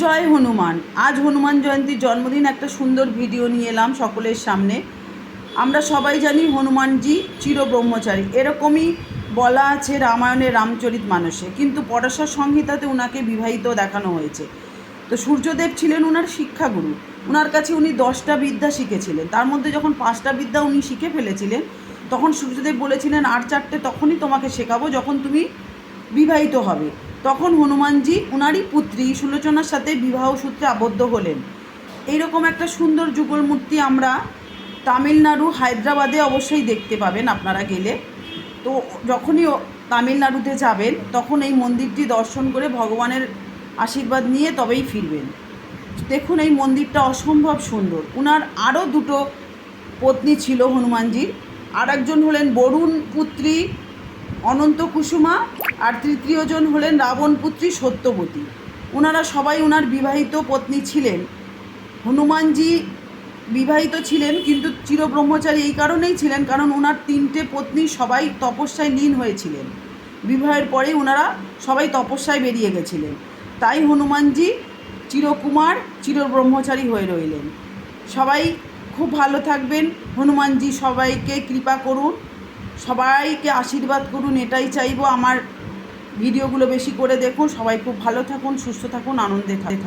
জয় হনুমান। আজ হনুমান জয়ন্তীর জন্মদিন, একটা সুন্দর ভিডিও নিয়ে এলাম সকলের সামনে। আমরা সবাই জানি হনুমানজি চির ব্রহ্মচারী এরকমই বলা আছে রামায়ণের রামচরিত মানসে। কিন্তু পরাশর সংহিতাতে ওনাকে বিবাহিত দেখানো হয়েছে। তো সূর্যদেব ছিলেন ওনার শিক্ষাগুরু। ওনার কাছে উনি দশটা বিদ্যা শিখেছিলেন। তার মধ্যে যখন পাঁচটা বিদ্যা উনি শিখে ফেলেছিলেন, তখন সূর্যদেব বলেছিলেন, আর চারটে তখনই তোমাকে শেখাবো যখন তুমি বিবাহিত হবে। তখন হনুমানজি উনারই পুত্রী সুলোচনার সাথে বিবাহ সূত্রে আবদ্ধ হলেন। এইরকম একটা সুন্দর যুগল মূর্তি আমরা তামিলনাড়ু, হায়দ্রাবাদে অবশ্যই দেখতে পাবেন আপনারা গেলে। তো যখনই তামিলনাড়ুতে যাবেন, তখন এই মন্দিরটি দর্শন করে ভগবানের আশীর্বাদ নিয়ে তবেই ফিরবেন। দেখুন এই মন্দিরটা অসম্ভব সুন্দর। উনার আরও দুটো পত্নী ছিল হনুমানজির। আর একজন হলেন বরুণ পুত্রী, অনন্ত কুসুমা আর তৃতীয়জন হলেন রাবণ পুত্রী সত্যবতী। ওনারা সবাই ওনার বিবাহিত পত্নী ছিলেন। হনুমানজি বিবাহিত ছিলেন, কিন্তু চিরব্রহ্মচারী এই কারণেই ছিলেন, কারণ ওনার তিনটে পত্নী সবাই তপস্যায় লীন হয়েছিলেন। বিবাহের পরেই ওনারা সবাই তপস্যায় বেরিয়ে গেছিলেন। তাই হনুমানজি চিরকুমার, চিরব্রহ্মচারী হয়ে রইলেন। সবাই খুব ভালো থাকবেন। হনুমানজি সবাইকে কৃপা করুন। সবাইকে আশীর্বাদ করুন, এটাই চাইব আমার ভিডিওগুলো বেশি করে দেখুন। সবাই খুব ভালো থাকুন সুস্থ থাকুন আনন্দে থাকুন।